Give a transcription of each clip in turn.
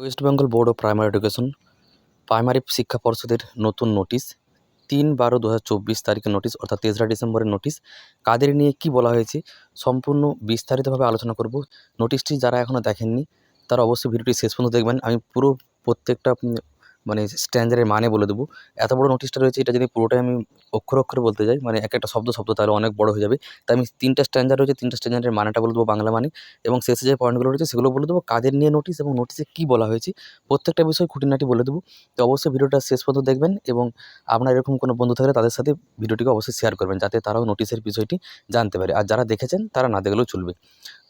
West Bengal board of primary education, primary শিক্ষা পর্ষদের নতুন নোটিশ, তিন বারো দু হাজার চব্বিশ তারিখের নোটিশ, অর্থাৎ তেসরা ডিসেম্বরের নোটিশ। কাদের নিয়ে কি বলা হয়েছে, সম্পূর্ণ বিস্তারিতভাবে আলোচনা করব। নোটিশটি যারা এখনও দেখেননি, তারা অবশ্যই ভিডিওটি শেষ পর্যন্ত দেখবেন। আমি পুরো প্রত্যেকটা মানে স্ট্যান্ডার্ডের মানে বলে দেবো। এত বড় নোটিশটা রয়েছে, এটা যদি পুরোটাই আমি অক্ষর অক্ষরে বলতে যাই মানে এক একটা শব্দ শব্দ তাহলে অনেক বড় হয়ে যাবে। তাই আমি তিনটা স্ট্যান্ডার্ড রয়েছে, তিনটা স্ট্যান্ডার্ডের মানেটা বলে দেবো বাংলা মানে। এবং শেষে যে পয়েন্টগুলো রয়েছে, সেগুলো বলে দেবো কাদের নিয়ে নোটিশ এবং নোটিশে কী বলা হয়েছে। প্রত্যেকটা বিষয় খুঁটিনাটি বলে দেবো। তো অবশ্যই ভিডিওটা শেষ পর্যন্ত দেখবেন এবং আপনার এরকম কোনো বন্ধু থাকলে তাদের সাথে ভিডিওটিকে অবশ্যই শেয়ার করবেন, যাতে তারাও নোটিশের বিষয়টি জানতে পারে। আর যারা দেখেছেন, তারা না দেখলেও চলবে।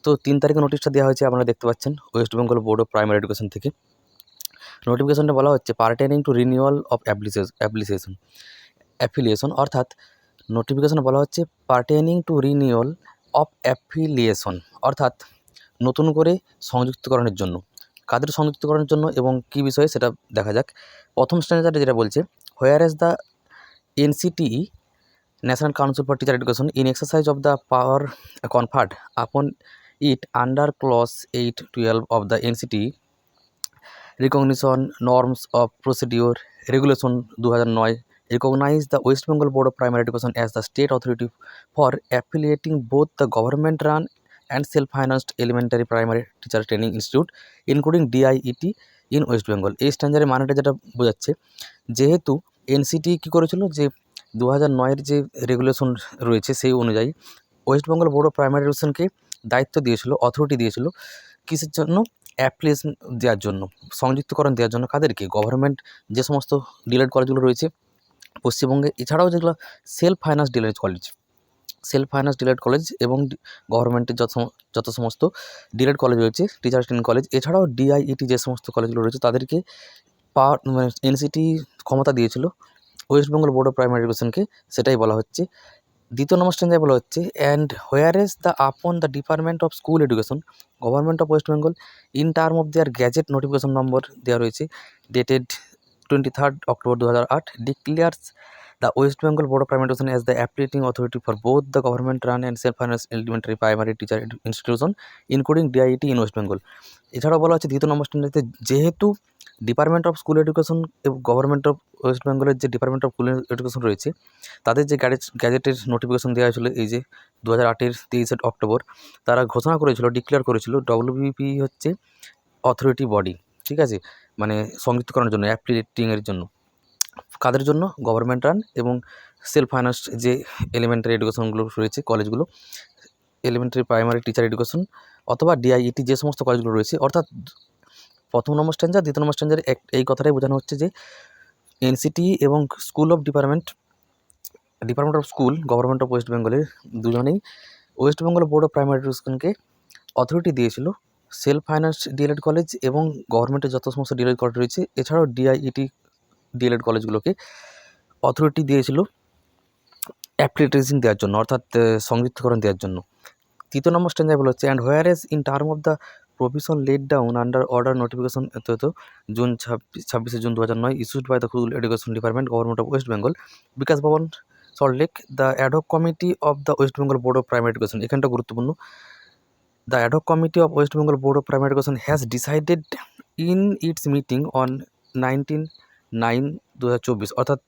তো তিন তারিখে নোটিশটা দেওয়া হয়েছে, আপনারা দেখতে পাচ্ছেন West Bengal board of primary education থেকে। নোটিফিকেশনটা বলা হচ্ছে pertaining to renewal of application affiliation অর্থাৎ নোটিফিকেশনে বলা হচ্ছে pertaining to renewal of affiliation অর্থাৎ নতুন করে সংযুক্তকরণের জন্য। কাদের সংযুক্তকরণের জন্য এবং কী বিষয়ে সেটা দেখা যাক। প্রথম স্ট্যান্ডার্ডে যেটা বলছে where as the NCTE national council for teacher education in exercise of the power conferred upon it under clause eight twelve of the NCT recognition norms of procedure regulation দু হাজার নয় recognize the West Bengal board of primary education as the state authority for affiliating both the government run and self financed elementary primary teacher training institute including DIET in West Bengal এই স্ট্যান্ডার্ডের মানেটা যেটা বোঝাচ্ছে, যেহেতু NCT কী করেছিল, যে দু হাজার নয়ের যে রেগুলেশন রয়েছে সেই অনুযায়ী West Bengal board of primary এডুকেশনকে দায়িত্ব দিয়েছিল অথরিটি দিয়েছিল কিসের জন্য? অ্যাপ্লিকেশন দেওয়ার জন্য, সংযুক্তকরণ দেওয়ার জন্য কাদেরকে? গভর্নমেন্ট যে সমস্ত ডিলেড কলেজগুলো রয়েছে পশ্চিমবঙ্গে, এছাড়াও যেগুলো self finance DElEd college self finance DElEd college এবং গভর্নমেন্টের যত যত সমস্ত ডিলেড কলেজ রয়েছে টিচার ট্রেনিং কলেজ এছাড়াও ডিআইইটি যে সমস্ত কলেজগুলো রয়েছে, তাদেরকে পাওয়ার মানে এনসিটি ক্ষমতা দিয়েছিল West Bengal board of primary এডুকেশনকে সেটাই বলা হচ্ছে। দ্বিতীয় নম্বর স্ট্যান্ডার্ডে বলা হচ্ছে and where as the upon the department of school education government of West Bengal in term of their gazette notification number দেওয়া রয়েছে ডেটেড টোয়েন্টি থার্ড অক্টোবর দু হাজার আট declares the West Bengal board of primary education as the applicating authority for both the government run and self finance elementary primary teacher institution including DIT in West Bengal এছাড়াও বলা হচ্ছে, দ্বিতীয় নম্বর স্ট্যান্ডার্ডে যেহেতু department of school education এবং government of West বেঙ্গলের যে department of school education রয়েছে, তাদের যে গ্যাজেট, গ্যাজেটের নোটিফিকেশন দেওয়া হয়েছিল এই যে দু হাজার আটের তেইশে অক্টোবর, তারা ঘোষণা করেছিল ডিক্লেয়ার করেছিল ডব্লিউবিপি হচ্ছে অথরিটি বডি ঠিক আছে? মানে সংযুক্ত সংযুক্তকরণের জন্য অ্যাপ্লিকেটিংয়ের জন্য। কাদের জন্য? গভর্নমেন্ট রান এবং সেলফ ফাইন্যান্স যে এলিমেন্টারি এডুকেশনগুলো রয়েছে কলেজগুলো এলিমেন্টারি প্রাইমারি টিচার এডুকেশন অথবা ডিআইইটি যে সমস্ত কলেজগুলো রয়েছে, অর্থাৎ প্রথম নম্বর স্ট্যান্ডার দ্বিতীয় নম্বর স্ট্যান্ডার এই কথাটাই বোঝানো হচ্ছে যে এনসিটি এবং school of department department of school, government of West বেঙ্গলের দুজনেই West Bengal board of primary এডুকেশনকে authority দিয়েছিল। সেলফ ফাইন্যান্স ডিএলএড কলেজ এবং গভর্নমেন্টের যত সমস্ত ডিএলএড কলেজ রয়েছে, এছাড়াও ডিআইইটি ডিএলএড কলেজগুলোকে অথরিটি দিয়েছিল অ্যাপ্লিকেশন দেওয়ার জন্য, অর্থাৎ সংযুক্তকরণ দেওয়ার জন্য। তৃতীয় নম্বর স্ট্যান্ডার্ড বলা হচ্ছে and where as in term of the provision let down under order notification এত জুন ছাব্বিশ, ছাব্বিশে জুন দু হাজার নয় issued by the school education department government of West Bengal Bikash Bhavan Salt Lake the ad hoc committee of the West Bengal board of primary education এখানটা গুরুত্বপূর্ণ। The ad hoc committee of West Bengal board of primary education has decided in its meeting on nineteen nine দু হাজার চব্বিশ, অর্থাৎ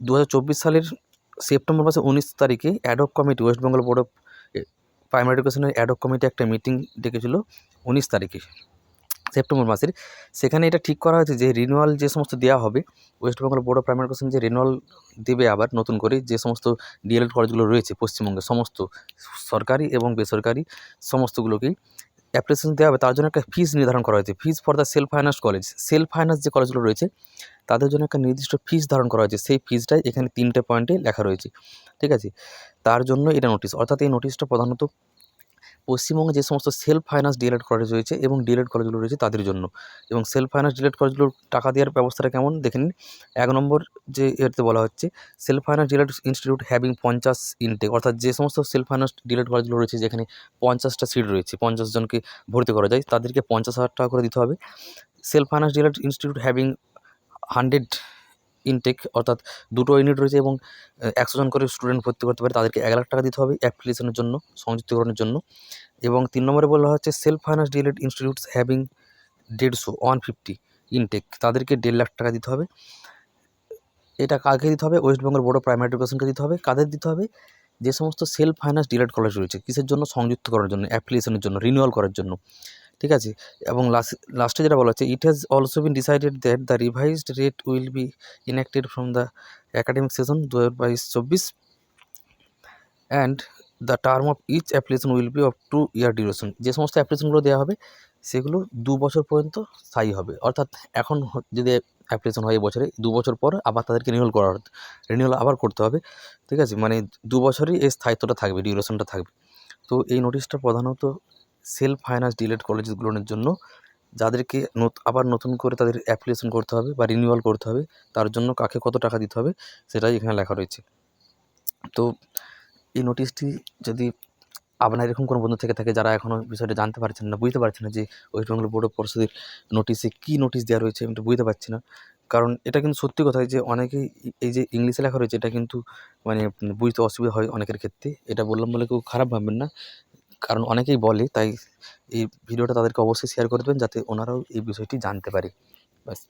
দু হাজার চব্বিশ সালের সেপ্টেম্বর মাসে উনিশ তারিখে ad hoc committee West Bengal board of primary এডুকেশনের অ্যাডক কমিটি একটা মিটিং ডেকেছিল উনিশ তারিখে, সেপ্টেম্বর মাসের। সেখানে এটা ঠিক করা হয়েছে যে রিনুয়াল যে সমস্ত দেওয়া হবে West Bengal board of primary education যে রিনুয়াল দেবে আবার নতুন করে যে সমস্ত ডিএলএড কলেজগুলো রয়েছে পশ্চিমবঙ্গে সমস্ত সরকারি এবং বেসরকারি, সমস্তগুলোকেই অ্যাপ্লিকেশন দেওয়া হবে, তার জন্য একটা ফিস নির্ধারণ করা হয়েছে। Fees for the self finance college self finance যে কলেজগুলো রয়েছে, তাদের জন্য একটা নির্দিষ্ট ফিস ধারণ করা হয়েছে। সেই ফিসটাই এখানে তিনটে পয়েন্টে লেখা রয়েছে। ঠিক আছে? তার জন্য এটা নোটিশ অর্থাৎ এই নোটিশটা প্রধানত পশ্চিমবঙ্গে যে সমস্ত সেলফ ফাইন্যান্স ডিএলএড কলেজ রয়েছে এবং ডিএলএড কলেজগুলো রয়েছে তাদের জন্য। এবং সেলফ ফাইন্যান্স ডিএলএড কলেজগুলোর টাকা দেওয়ার ব্যবস্থাটা কেমন? দেখে নিন। এক নম্বর যে এতে বলা হচ্ছে self finance DElEd institute having পঞ্চাশ ইনটেক অর্থাৎ যে সমস্ত সেলফ ফাইন্যান্স ডিএলএড কলেজগুলো রয়েছে যেখানে পঞ্চাশটা সিট রয়েছে, পঞ্চাশ জনকে ভর্তি করা যায়, তাদেরকে পঞ্চাশ হাজার টাকা করে দিতে হবে। Self finance DElEd institute having hundred intake অর্থাৎ দুটো ইউনিট রয়েছে এবং একশো জন করে স্টুডেন্ট ভর্তি করতে পারে। তাদেরকে এক লাখ টাকা দিতে হবে অ্যাপ্লিকেশনের জন্য, সংযুক্তকরণের জন্য। এবং তিন নম্বরে বলা হচ্ছে self finance DElEd institutes having দেড়শো ওয়ান ফিফটি ইনটেক তাদেরকে দেড় লাখ টাকা দিতে হবে। এটা কাকে দিতে হবে? West Bengal board of primary এডুকেশনকে দিতে হবে। কাদের দিতে হবে? যে সমস্ত সেলফ ফাইন্যান্স ডিলেড কলেজ রয়েছে, কিসের জন্য? সংযুক্ত করার জন্য অ্যাপ্লিকেশনের জন্য রিনিউয়াল করার জন্য। ঠিক আছে? এবং লাস্ট লাস্টে যেটা বলা হচ্ছে it has also been decided that the revised rate will be enacted from the academic session দু হাজার বাইশ চব্বিশ and the term of each application will be of two year duration যে সমস্ত অ্যাপ্লিকেশনগুলো দেওয়া হবে, সেগুলো দু বছর পর্যন্ত স্থায়ী হবে। অর্থাৎ এখন যদি অ্যাপ্লিকেশন হয় বছরে, দু বছর পর আবার তাদেরকে রিনিউয়াল করা রিনিউয়াল আবার করতে হবে, ঠিক আছে? মানে দু বছরই এই স্থায়িত্বটা থাকবে ডিউরেশনটা থাকবে। তো এই নোটিশটা প্রধানত সেলফ ফাইন্যান্স ডিলেড কলেজগুলোর জন্য যাদেরকে আবার নতুন করে তাদের অ্যাপ্লিকেশন করতে হবে বা রিনিউয়াল করতে হবে, তার জন্য কাকে কত টাকা দিতে হবে সেটাই এখানে লেখা রয়েছে। তো এই নোটিশটি যদি আপনার এরকম কোনো বন্ধু থেকে থাকে যারা এখনও বিষয়টা জানতে পারছেন না, বুঝতে পারছেন না যে ওয়েস্ট বেঙ্গল বোর্ড অফ পরিষদের নোটিশে কী নোটিশ দেওয়া রয়েছে আমি বুঝতে পারছি না। কারণ এটা কিন্তু সত্যি কথা যে অনেকেই এই যে ইংলিশে লেখা রয়েছে এটা কিন্তু মানে বুঝতে অসুবিধা হয় অনেকের ক্ষেত্রে। এটা বললাম বলে কেউ খারাপ ভাববেন না। কারণ অনেকেই বলে, তাই এই ভিডিওটা তাদেরকে অবশ্যই শেয়ার করে দেবেন যাতে ওনারাও এই বিষয়টি জানতে পারে। ব্যাস।